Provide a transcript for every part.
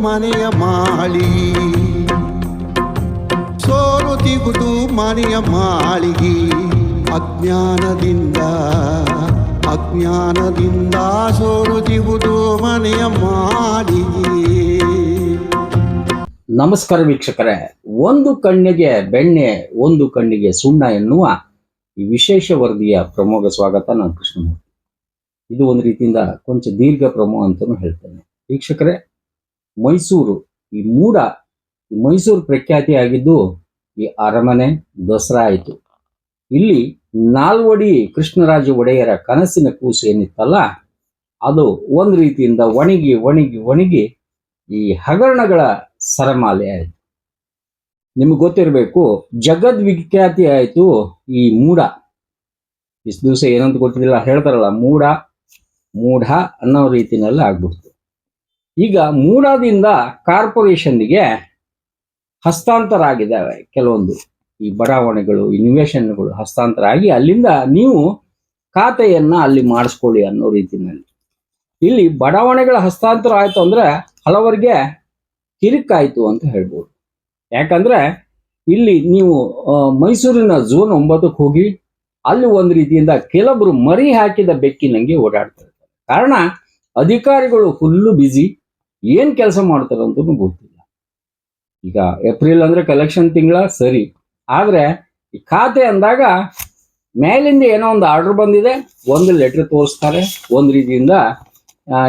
ಸೋರುತ್ತಿಗುದು ಮಾಳಿ. ಸೋಲು ತಿಗುದು ಮನೆಯ ಮಾಳಿಗೆ. ಅಜ್ಞಾನದಿಂದ ಅಜ್ಞಾನದಿಂದ ಸೋರುತ್ತಿಗುದು ಮನೆಯ ಮಾಳಿಗೆ. ನಮಸ್ಕಾರ ವೀಕ್ಷಕರೇ. ಒಂದು ಕಣ್ಣಿಗೆ ಬೆಣ್ಣೆ, ಒಂದು ಕಣ್ಣಿಗೆ ಸುಣ್ಣ ಎನ್ನುವ ಈ ವಿಶೇಷ ವರದಿಯ ಪ್ರಮೋಗ ಸ್ವಾಗತ ನಾನು ಕೃಷ್ಣಮೂರ್ತಿ. ಇದು ಒಂದು ರೀತಿಯಿಂದ ಕೊಂಚ ದೀರ್ಘ ಪ್ರಮೋ ಅಂತಲೂ ಹೇಳ್ತೇನೆ. ವೀಕ್ಷಕರೇ ಮೈಸೂರು, ಈ ಮೂಡ ಮೈಸೂರು ಪ್ರಖ್ಯಾತಿ ಆಗಿದ್ದು ಈ ಅರಮನೆ ದಸರಾ ಆಯಿತು. ಇಲ್ಲಿ ನಾಲ್ವಡಿ ಕೃಷ್ಣರಾಜ ಒಡೆಯರ ಕನಸಿನ ಕೂಸು ಏನಿತ್ತಲ್ಲ, ಅದು ಒಂದು ರೀತಿಯಿಂದ ಒಣಗಿ ಒಣಗಿ ಒಣಗಿ ಈ ಹಗರಣಗಳ ಸರಮಾಲೆ ಆಯಿತು. ನಿಮಗೆ ಗೊತ್ತಿರಬೇಕು, ಜಗದ್ ವಿಖ್ಯಾತಿ ಆಯಿತು ಈ ಮೂಡ. ಇಷ್ಟು ದಿವಸ ಏನಂತ ಗೊತ್ತಿಲ್ಲ ಹೇಳ್ತಾರಲ್ಲ, ಮೂಡ, ಮೂಢ ಅನ್ನೋ ರೀತಿಯಲ್ಲಿ ಆಗ್ಬಿಡ್ತು. ಈಗ ಮೂಡಾದಿಂದ ಕಾರ್ಪೊರೇಷನ್ಗೆ ಹಸ್ತಾಂತರ ಆಗಿದ್ದಾವೆ ಕೆಲವೊಂದು. ಈ ಬಡಾವಣೆಗಳು ಈ ನಿವೇಶನಗಳು ಹಸ್ತಾಂತರ ಆಗಿ ಅಲ್ಲಿಂದ ನೀವು ಖಾತೆಯನ್ನ ಅಲ್ಲಿ ಮಾಡಿಸ್ಕೊಳ್ಳಿ ಅನ್ನೋ ರೀತಿಯಲ್ಲಿ ಇಲ್ಲಿ ಬಡಾವಣೆಗಳ ಹಸ್ತಾಂತರ ಆಯ್ತು ಅಂದ್ರೆ ಹಲವರಿಗೆ ಕಿರಿಕಾಯ್ತು ಅಂತ ಹೇಳ್ಬೋದು. ಯಾಕಂದ್ರೆ ಇಲ್ಲಿ ನೀವು ಮೈಸೂರಿನ ಝೋನ್ ಒಂಬತ್ತಕ್ಕೆ ಹೋಗಿ ಅಲ್ಲಿ ಒಂದು ರೀತಿಯಿಂದ ಕೆಲವರು ಮರಿ ಹಾಕಿದ ಬೆಕ್ಕಿನಂಗೆ ಓಡಾಡ್ತಾ ಇರ್ತಾರೆ. ಕಾರಣ ಅಧಿಕಾರಿಗಳು ಫುಲ್ಲು ಬ್ಯುಸಿ ಏನ್ ಕೆಲಸ ಮಾಡ್ತಾರೆ ಅಂತ ಗೊತ್ತಿಲ್ಲ. ಈಗ ಏಪ್ರಿಲ್ ಅಂದ್ರೆ ಕಲೆಕ್ಷನ್ ತಿಂಗಳ ಸರಿ. ಆದ್ರೆ ಈ ಖಾತೆ ಅಂದಾಗ ಮೇಲಿಂದ ಏನೋ ಒಂದು ಆರ್ಡರ್ ಬಂದಿದೆ, ಒಂದು ಲೆಟರ್ ತೋರಿಸ್ತಾರೆ, ಒಂದು ರೀತಿಯಿಂದ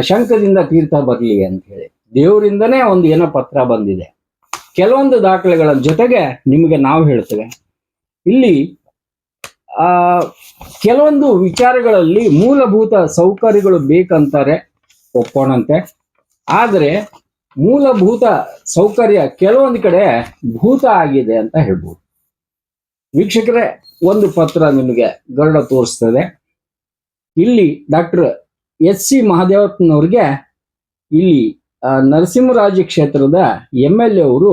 ಶಂಕದಿಂದ ತೀರ್ಥ ಬರಲಿ ಅಂತ ಹೇಳಿ. ದೇವರಿಂದನೇ ಒಂದು ಏನೋ ಪತ್ರ ಬಂದಿದೆ. ಕೆಲವೊಂದು ದಾಖಲೆಗಳ ಜೊತೆಗೆ ನಿಮಗೆ ನಾವು ಹೇಳ್ತೇವೆ. ಇಲ್ಲಿ, ಆ, ಕೆಲವೊಂದು ವಿಚಾರಗಳಲ್ಲಿ ಮೂಲಭೂತ ಸೌಕರ್ಯಗಳು ಬೇಕಂತಾರೆ ಒಪ್ಪೋಣಂತೆ. ಆದರೆ ಮೂಲಭೂತ ಸೌಕರ್ಯ ಕೆಲವೊಂದು ಕಡೆ ಭೂತ ಆಗಿದೆ ಅಂತ ಹೇಳ್ಬೋದು. ವೀಕ್ಷಕರೇ, ಒಂದು ಪತ್ರ ನಿಮಗೆ ಗರುಡ ತೋರಿಸ್ತದೆ. ಇಲ್ಲಿ ಡಾಕ್ಟರ್ ಎಸ್ ಸಿ ಮಹಾದೇವಪ್ಪನವ್ರಿಗೆ ಇಲ್ಲಿ ನರಸಿಂಹರಾಜ ಕ್ಷೇತ್ರದ ಎಂ ಎಲ್ ಎ ಅವರು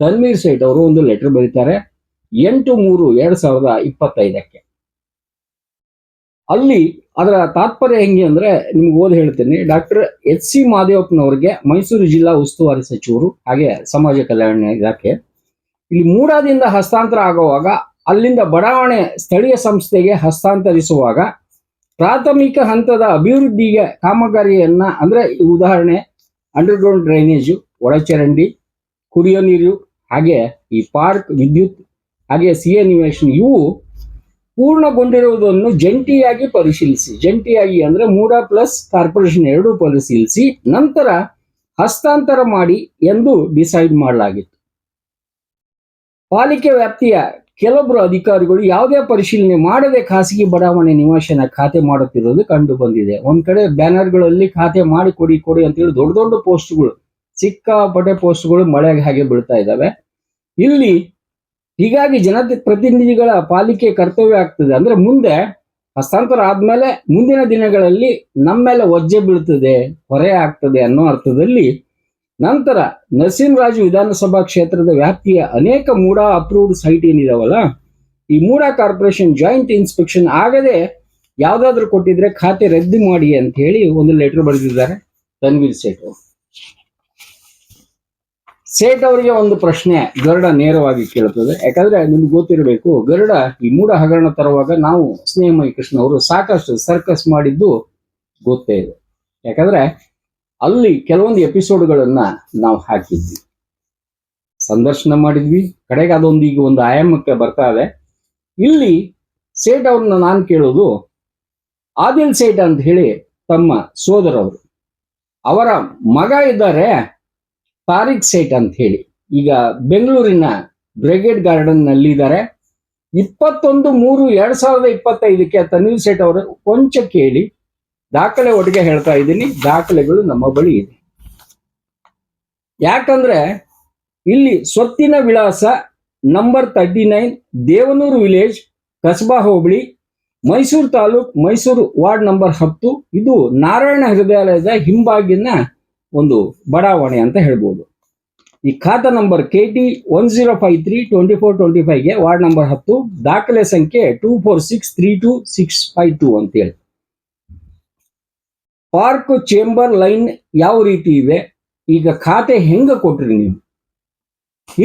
ತನ್ವೀರ್ ಸೇಠ್ ಅವರು ಒಂದು ಲೆಟರ್ ಬರೀತಾರೆ. ಎಂಟು ಮೂರು ಎರಡ್ ಸಾವಿರದ ಇಪ್ಪತ್ತೈದಕ್ಕೆ. ಅಲ್ಲಿ ಅದರ ತಾತ್ಪರ್ಯ ಹೆಂಗೆ ಅಂದ್ರೆ ನಿಮ್ಗೆ ಓದಿ ಹೇಳ್ತೇನೆ. ಡಾಕ್ಟರ್ ಎಚ್ ಸಿ ಮಾದೇವಪ್ಪನವರಿಗೆ ಮೈಸೂರು ಜಿಲ್ಲಾ ಉಸ್ತುವಾರಿ ಸಚಿವರು, ಹಾಗೆ ಸಮಾಜ ಕಲ್ಯಾಣ ಇಲಾಖೆ. ಇಲ್ಲಿ ಮೂಡಾದಿಂದ ಹಸ್ತಾಂತರ ಆಗುವಾಗ, ಅಲ್ಲಿಂದ ಬಡಾವಣೆ ಸ್ಥಳೀಯ ಸಂಸ್ಥೆಗೆ ಹಸ್ತಾಂತರಿಸುವಾಗ, ಪ್ರಾಥಮಿಕ ಹಂತದ ಅಭಿವೃದ್ಧಿಗೆ ಕಾಮಗಾರಿಯನ್ನ, ಅಂದ್ರೆ ಉದಾಹರಣೆ ಅಂಡರ್ಗ್ರೌಂಡ್ ಡ್ರೈನೇಜು ಒಳಚರಂಡಿ, ಕುಡಿಯೋ ನೀರು, ಹಾಗೆ ಈ ಪಾರ್ಕ್ ವಿದ್ಯುತ್, ಹಾಗೆ ಸಿ ಎ ನಿವೇಶನ, ಇವು ಪೂರ್ಣಗೊಂಡಿರುವುದನ್ನು ಜಂಟಿಯಾಗಿ ಪರಿಶೀಲಿಸಿ. ಜಂಟಿಯಾಗಿ ಅಂದ್ರೆ ಮೂಡ ಪ್ಲಸ್ ಕಾರ್ಪೊರೇಷನ್ ಎರಡು ಪರಿಶೀಲಿಸಿ, ನಂತರ ಹಸ್ತಾಂತರ ಮಾಡಿ ಎಂದು ಡಿಸೈಡ್ ಮಾಡಲಾಗಿತ್ತು. ಪಾಲಿಕೆ ವ್ಯಾಪ್ತಿಯ ಕೆಲವೊಬ್ಬರು ಅಧಿಕಾರಿಗಳು ಯಾವುದೇ ಪರಿಶೀಲನೆ ಮಾಡದೆ ಖಾಸಗಿ ಬಡಾವಣೆ ನಿವಾಸನ ಖಾತೆ ಮಾಡುತ್ತಿರುವುದು ಕಂಡು ಬಂದಿದೆ. ಒಂದ್ ಕಡೆ ಬ್ಯಾನರ್ಗಳಲ್ಲಿ ಖಾತೆ ಮಾಡಿ ಕೊಡಿ ಕೊಡಿ ಅಂತ ಹೇಳಿ ದೊಡ್ಡ ದೊಡ್ಡ ಪೋಸ್ಟ್ಗಳು ಸಿಕ್ಕಾಪಟ್ಟೆ ಪೋಸ್ಟ್ಗಳು ಮಳೆಗೆ ಹಾಗೆ ಬೀಳ್ತಾ ಇದ್ದಾವೆ. ಇಲ್ಲಿ ಹೀಗಾಗಿ ಜನಪ್ರತಿನಿಧಿಗಳ ಪಾಲಿಕೆ ಕರ್ತವ್ಯ ಆಗ್ತದೆ. ಅಂದ್ರೆ ಮುಂದೆ ಹಸ್ತಾಂತರ ಆದ್ಮೇಲೆ ಮುಂದಿನ ದಿನಗಳಲ್ಲಿ ನಮ್ಮ ಮೇಲೆ ಒಜ್ಜೆ ಬೀಳ್ತದೆ, ಹೊರೆ ಆಗ್ತದೆ ಅನ್ನೋ ಅರ್ಥದಲ್ಲಿ ನಂತರ ನರಸಿಂಹರಾಜು ವಿಧಾನಸಭಾ ಕ್ಷೇತ್ರದ ವ್ಯಾಪ್ತಿಯ ಅನೇಕ ಮೂಡಾ ಅಪ್ರೂವ್ಡ್ ಸೈಟ್ ಏನಿದಾವಲ್ಲ, ಈ ಮೂಡಾ ಕಾರ್ಪೊರೇಷನ್ ಜಾಯಿಂಟ್ ಇನ್ಸ್ಪೆಕ್ಷನ್ ಆಗದೆ ಯಾವ್ದಾದ್ರು ಕೊಟ್ಟಿದ್ರೆ ಖಾತೆ ರದ್ದು ಮಾಡಿ ಅಂತ ಹೇಳಿ ಒಂದು ಲೆಟರ್ ಬರೆದಿದ್ದಾರೆ. ತನ್ವೀರ್ ಸೇಠ್ ಸೇಠ್ ಅವರಿಗೆ ಒಂದು ಪ್ರಶ್ನೆ ಗರುಡ ನೇರವಾಗಿ ಕೇಳುತ್ತದೆ. ಯಾಕಂದ್ರೆ ನಿಮ್ಗೆ ಗೊತ್ತಿರಬೇಕು, ಗರುಡ ಈ ಮೂಡ ಹಗರಣ ತರುವಾಗ ನಾವು ಸ್ನೇಹಮಯಿ ಕೃಷ್ಣ ಅವರು ಸಾಕಷ್ಟು ಸರ್ಕಸ್ ಮಾಡಿದ್ದು ಗೊತ್ತೇ ಇದೆ. ಯಾಕಂದ್ರೆ ಅಲ್ಲಿ ಕೆಲವೊಂದು ಎಪಿಸೋಡ್ಗಳನ್ನ ನಾವು ಹಾಕಿದ್ವಿ. ಸಂದರ್ಶನ ಮಾಡಿದ್ವಿ, ಕಡೆಗೆ ಅದೊಂದು ಈಗ ಒಂದು ಆಯಾಮಕ್ಕೆ ಬರ್ತಾ ಇದೆ. ಇಲ್ಲಿ ಸೇಠ್ ಅವ್ರನ್ನ ನಾನು ಕೇಳೋದು, ಆದಿಲ್ ಸೇಠ್ ಅಂತ ಹೇಳಿ ತಮ್ಮ ಸೋದರವರು. ಅವರ ಮಗ ಇದ್ದಾರೆ ತಾರಿಕ್ ಸೈಟ್ ಅಂತ ಹೇಳಿ. ಈಗ ಬೆಂಗಳೂರಿನ ಬ್ರಿಗೇಡ್ ಗಾರ್ಡನ್ನಲ್ಲಿ ಇದ್ದಾರೆ ಇಪ್ಪತ್ತೊಂದು ಮೂರು ಎರಡ್ ಸಾವಿರದ ಇಪ್ಪತ್ತೈದಕ್ಕೆ ತನ್ವೀರ್ ಸೇಟ್ ಅವರು ಕೊಂಚ ಕೇಳಿ. ದಾಖಲೆ ಒಟ್ಟಿಗೆ ಹೇಳ್ತಾ ಇದ್ದೀನಿ. ದಾಖಲೆಗಳು ನಮ್ಮ ಬಳಿ ಇದೆ. ಯಾಕಂದ್ರೆ ಇಲ್ಲಿ ಸ್ವತ್ತಿನ ವಿಳಾಸ number thirty nine Devanur village, ಕಸಬಾ ಹೋಬಳಿ, ಮೈಸೂರು ತಾಲೂಕ್ ಮೈಸೂರು ವಾರ್ಡ್ ನಂಬರ್ ಹತ್ತು. ಇದು ನಾರಾಯಣ ಹೃದಯಾಲಯದ ಹಿಂಬಾಗಿನ ಒಂದು ಬಡಾವಣೆ ಅಂತ ಹೇಳ್ಬೋದು. ಈ ಖಾತಾ number K T one zero five three twenty four twenty ಫೈವ್ಗೆ ward number ಹತ್ತು, ದಾಖಲೆ ಸಂಖ್ಯೆ two four six three two six five two ಅಂತೇಳಿ. ಪಾರ್ಕ್ ಚೇಂಬರ್ ಲೈನ್ ಯಾವ ರೀತಿ ಇದೆ? ಈಗ ಖಾತೆ ಹೆಂಗ ಕೊಟ್ರಿ ನೀವು?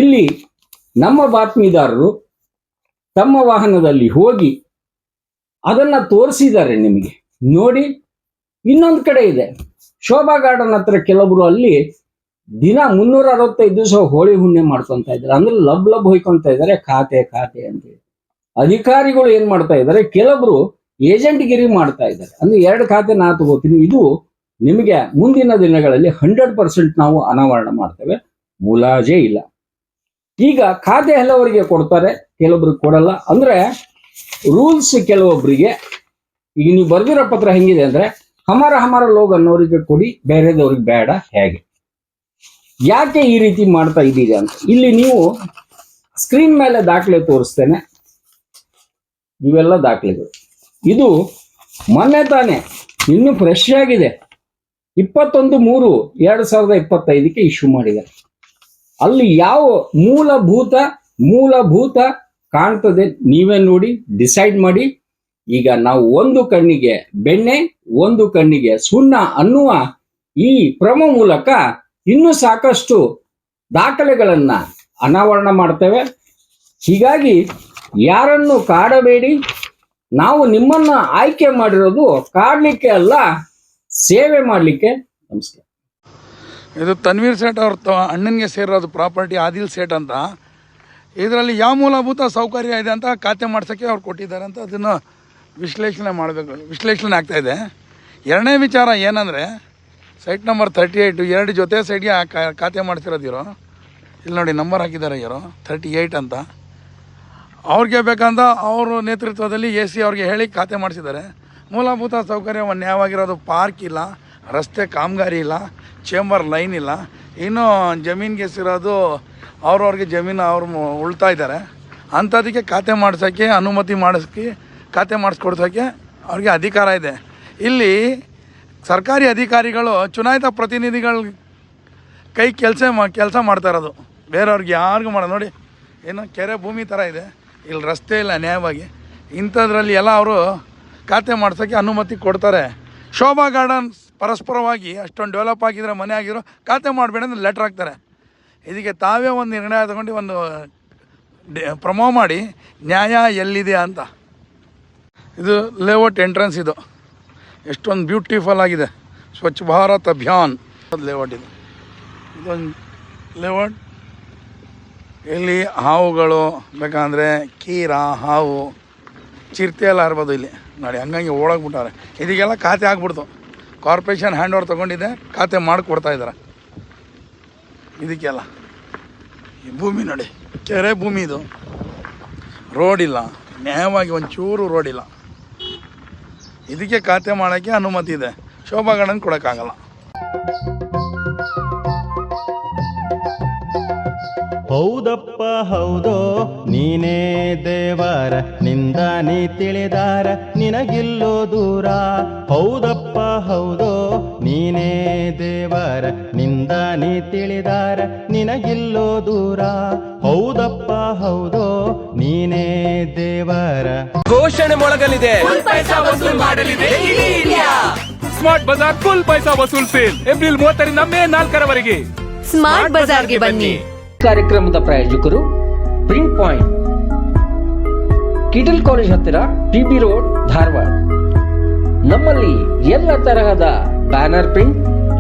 ಇಲ್ಲಿ ನಮ್ಮ ಬಾತ್ಮೀದಾರರು ತಮ್ಮ ವಾಹನದಲ್ಲಿ ಹೋಗಿ ಅದನ್ನ ತೋರಿಸಿದ್ದಾರೆ ನಿಮಗೆ. ನೋಡಿ, ಇನ್ನೊಂದು ಕಡೆ ಇದೆ. ಶೋಭಾ ಗಾರ್ಡನ್ ಹತ್ರ ಕೆಲವರು ಅಲ್ಲಿ ದಿನ ಮುನ್ನೂರ ಅರವತ್ತೈದು ದಿವಸ ಹೋಳಿ ಹುಣ್ಣೆ ಮಾಡ್ಕೊಂತ ಇದ್ದಾರೆ. ಅಂದ್ರೆ ಲಬ್ ಲಬ್ ಹೋಯ್ಕೊಂತ ಇದ್ದಾರೆ, ಖಾತೆ ಖಾತೆ ಅಂತ ಅಧಿಕಾರಿಗಳು ಏನ್ ಮಾಡ್ತಾ ಇದ್ದಾರೆ, ಕೆಲವರು ಏಜೆಂಟ್ ಗಿರಿ ಮಾಡ್ತಾ ಇದ್ದಾರೆ. ಅಂದ್ರೆ ಎರಡು ಖಾತೆ ನಾ ತಗೋತೀನಿ. ಇದು ನಿಮಗೆ ಮುಂದಿನ ದಿನಗಳಲ್ಲಿ ಹಂಡ್ರೆಡ್ ಪರ್ಸೆಂಟ್ ನಾವು ಅನಾವರಣ ಮಾಡ್ತೇವೆ. ಮುಲಾಜೆ ಇಲ್ಲ. ಈಗ ಖಾತೆ ಹಲವರಿಗೆ ಕೊಡ್ತಾರೆ ಕೆಲವೊಬ್ರಿಗೆ ಕೊಡಲ್ಲ. ಅಂದ್ರೆ ರೂಲ್ಸ್ ಕೆಲವೊಬ್ರಿಗೆ, ಈಗ ನೀವು ಬರ್ದಿರೋ ಪತ್ರ ಹೆಂಗಿದೆ ಅಂದ್ರೆ ಹಮಾರ ಹಮರ ಲೋಗ್ ಅನ್ನೋರಿಗೆ ಕೊಡಿ, ಬೇರೆದವ್ರಿಗೆ ಬೇಡ, ಹೇಗೆ? ಯಾಕೆ ಈ ರೀತಿ ಮಾಡ್ತಾ ಇದ್ದೀರಿ ಅಂತ? ಇಲ್ಲಿ ನೀವು ಸ್ಕ್ರೀನ್ ಮೇಲೆ ದಾಖಲೆ ತೋರಿಸ್ತೇನೆ. ಇವೆಲ್ಲ ದಾಖಲೆಗಳು. ಇದು ಮೊನ್ನೆ ತಾನೆ, ಇನ್ನು ಫ್ರೆಶ್ ಆಗಿದೆ. ಇಪ್ಪತ್ತೊಂದು ಮೂರು, ಎರಡು ಸಾವಿರದ ಇಪ್ಪತ್ತೈದಕ್ಕೆ ಇಶ್ಯೂ ಮಾಡಿದ್ದಾರೆ. ಅಲ್ಲಿ ಯಾವ ಮೂಲಭೂತ ಮೂಲಭೂತ ಕಾಣ್ತದೆ, ನೀವೇ ನೋಡಿ ಡಿಸೈಡ್ ಮಾಡಿ. ಈಗ ನಾವು ಒಂದು ಕಣ್ಣಿಗೆ ಬೆಣ್ಣೆ, ಒಂದು ಕಣ್ಣಿಗೆ ಸುಣ್ಣ ಅನ್ನುವ ಈ ಕ್ರಮ ಮೂಲಕ ಇನ್ನೂ ಸಾಕಷ್ಟು ದಾಖಲೆಗಳನ್ನ ಅನಾವರಣ ಮಾಡ್ತೇವೆ. ಹೀಗಾಗಿ ಯಾರನ್ನು ಕಾಡಬೇಡಿ, ನಾವು ನಿಮ್ಮನ್ನ ಆಯ್ಕೆ ಮಾಡಿರೋದು ಕಾಡಲಿಕ್ಕೆ ಅಲ್ಲ, ಸೇವೆ ಮಾಡಲಿಕ್ಕೆ. ನಮಸ್ಕಾರ. ಇದು ತನ್ವೀರ್ ಸೇಠ್ ಅವ್ರ ಅಣ್ಣನಿಗೆ ಸೇರೋದು ಪ್ರಾಪರ್ಟಿ, ಆದಿಲ್ ಸೇಠ್ ಅಂತ. ಇದರಲ್ಲಿ ಯಾವ ಮೂಲಭೂತ ಸೌಕರ್ಯ ಇದೆ ಅಂತ ಖಾತೆ ಮಾಡ್ಸೋಕ್ಕೆ ಅವ್ರು ಕೊಟ್ಟಿದ್ದಾರೆ ಅಂತ ಅದನ್ನು ವಿಶ್ಲೇಷಣೆ ಮಾಡಬೇಕು. ವಿಶ್ಲೇಷಣೆ ಆಗ್ತಾ ಇದೆ. ಎರಡನೇ ವಿಚಾರ ಏನಂದರೆ ಸೈಟ್ ನಂಬರ್ ತರ್ಟಿ ಏಯ್ಟು ಎರಡು ಜೊತೆ ಸೈಡ್ಗೆ ಖಾತೆ ಮಾಡ್ತಿರೋದಿರೋ ಇಲ್ಲಿ ನೋಡಿ ನಂಬರ್ ಹಾಕಿದ್ದಾರೆ ಇರೋ ತರ್ಟಿ ಏಯ್ಟ್ ಅಂತ. ಅವ್ರಿಗೆ ಬೇಕಂತ ಅವ್ರ ನೇತೃತ್ವದಲ್ಲಿ ಎ ಸಿ ಅವ್ರಿಗೆ ಹೇಳಿ ಖಾತೆ ಮಾಡಿಸಿದ್ದಾರೆ. ಮೂಲಭೂತ ಸೌಕರ್ಯ ನ್ಯಾಯವಾಗಿರೋದು ಪಾರ್ಕ್ ಇಲ್ಲ, ರಸ್ತೆ ಕಾಮಗಾರಿ ಇಲ್ಲ ಚೇಂಬರ್ ಲೈನ್ ಇಲ್ಲ. ಇನ್ನು ಜಮೀನಿಗೆ ಸಿರೋದು ಅವ್ರವ್ರಿಗೆ ಜಮೀನು ಅವ್ರು ಉಳ್ತಾ ಇದ್ದಾರೆ. ಅಂಥದಕ್ಕೆ ಖಾತೆ ಮಾಡಿಸೋಕ್ಕೆ, ಅನುಮತಿ ಮಾಡಿಸ್ಕೆ ಖಾತೆ ಮಾಡಿಸ್ಕೊಡ್ಸೋಕ್ಕೆ ಅವ್ರಿಗೆ ಅಧಿಕಾರ ಇದೆ. ಇಲ್ಲಿ ಸರ್ಕಾರಿ ಅಧಿಕಾರಿಗಳು, ಚುನಾಯಿತ ಪ್ರತಿನಿಧಿಗಳ ಕೈ ಕೆಲಸ ಮಾ, ಕೆಲಸ ಮಾಡ್ತಾ ಇರೋದು. ಬೇರೆಯವ್ರಿಗೆ ಯಾರಿಗೂ ಮಾಡೋ ನೋಡಿ, ಏನು ಕೆರೆ ಭೂಮಿ ಥರ ಇದೆ. ಇಲ್ಲಿ ರಸ್ತೆ ಇಲ್ಲ, ನ್ಯಾಯವಾಗಿ. ಇಂಥದ್ರಲ್ಲಿ ಎಲ್ಲ ಅವರು ಖಾತೆ ಮಾಡ್ಸೋಕ್ಕೆ ಅನುಮತಿ ಕೊಡ್ತಾರೆ. ಶೋಭಾ ಗಾರ್ಡನ್ ಪರಸ್ಪರವಾಗಿ ಅಷ್ಟೊಂದು ಡೆವಲಪ್ ಆಗಿದ್ರೆ ಮನೆ ಆಗಿರೋ ಖಾತೆ ಮಾಡಬೇಡ ಅಂತ ಲೆಟ್ರ್ ಹಾಕ್ತಾರೆ. ಇದಕ್ಕೆ ತಾವೇ ಒಂದು ನಿರ್ಣಯ ತಗೊಂಡು ಒಂದು ಪ್ರಮೋ ಮಾಡಿ ನ್ಯಾಯ ಎಲ್ಲಿದೆ ಅಂತ. ಇದು ಲೇಔಟ್ ಎಂಟ್ರೆನ್ಸ್ ಇದು. ಎಷ್ಟೊಂದು ಬ್ಯೂಟಿಫುಲ್ ಆಗಿದೆ. ಸ್ವಚ್ಛ ಭಾರತ್ ಅಭಿಯಾನ್. ಲೇಔಟ್ ಇದು. ಇದೊಂದು ಲೇಔಟ್. ಇಲ್ಲಿ ಹಾವುಗಳು ಬೇಕಂದರೆ ಕೀರ, ಹಾವು, ಚಿರತೆ ಎಲ್ಲ ಇರ್ಬೋದು ಇಲ್ಲಿ. ನೋಡಿ, ಹಂಗಾಗಿ ಓಡೋಗ್ಬಿಟ್ಟಾರೆ ಇದಕ್ಕೆಲ್ಲ ಖಾತೆ ಆಗ್ಬಿಡ್ತು. ಕಾರ್ಪೊರೇಷನ್ ಹ್ಯಾಂಡ್ ಓವರ್ ತೊಗೊಂಡಿದೆ, ಖಾತೆ ಮಾಡಿಕೊಡ್ತಾ ಇದ್ದಾರೆ. ಇದಕ್ಕೆಲ್ಲ. ಈ ಭೂಮಿ ನೋಡಿ, ಕೆರೆ ಭೂಮಿ ಇದು. ರೋಡ್ ಇಲ್ಲ. ನ್ಯಾಯವಾಗಿ ಒಂಚೂರು ರೋಡ್ ಇಲ್ಲ. ಇದಕ್ಕೆ ಖಾತೆ ಮಾಡೋಕ್ಕೆ ಅನುಮತಿ ಇದೆ. ಶೋಭಾ ಗಾರ್ಡನ್ ಕೊಡೋಕ್ಕಾಗಲ್ಲ. ಹೌದಪ್ಪ, ಹೌದೋ, ನೀನೇ ದೇವರ, ನಿಂದ ನೀ ತಿಳಿದಾರ, ನಿನಗಿಲ್ಲೋ ದೂರ. ಹೌದಪ್ಪ, ಹೌದೋ, ನೀನೇ ದೇವರ ನಿಂದ ನೀ ತಿಳಿದಾರ ನಿನಗಿಲ್ಲೋ ದೂರ. ಹೌದಪ್ಪ ಹೌದೋ ನೀನೇ ದೇವರ. ಘೋಷಣೆ ಮೊಳಗಲಿದೆ. ಸ್ಮಾರ್ಟ್ ಬಜಾರ್ ಫುಲ್ ಪೈಸಾ ವಸೂಲ್ ಸೇಲ್. ಏಪ್ರಿಲ್ ಮೂವತ್ತರಿಂದ ಮೇ ನಾಲ್ಕರವರೆಗೆ. ಸ್ಮಾರ್ಟ್ ಬಜಾರ್ಗೆ ಬನ್ನಿ. ಕಾರ್ಯಕ್ರಮದ ಪ್ರಾಯೋಜಕರು ಪ್ರಿಂಟ್ ಪಾಯಿಂಟ್. ಕಿಡಲ್ ಕಾಲೇಜ್ ಹತ್ತಿರ ಟಿಬಿ ರೋಡ್ ಧಾರವಾಡ. ನಮ್ಮಲ್ಲಿ ಎಲ್ಲ ತರಹದ banner print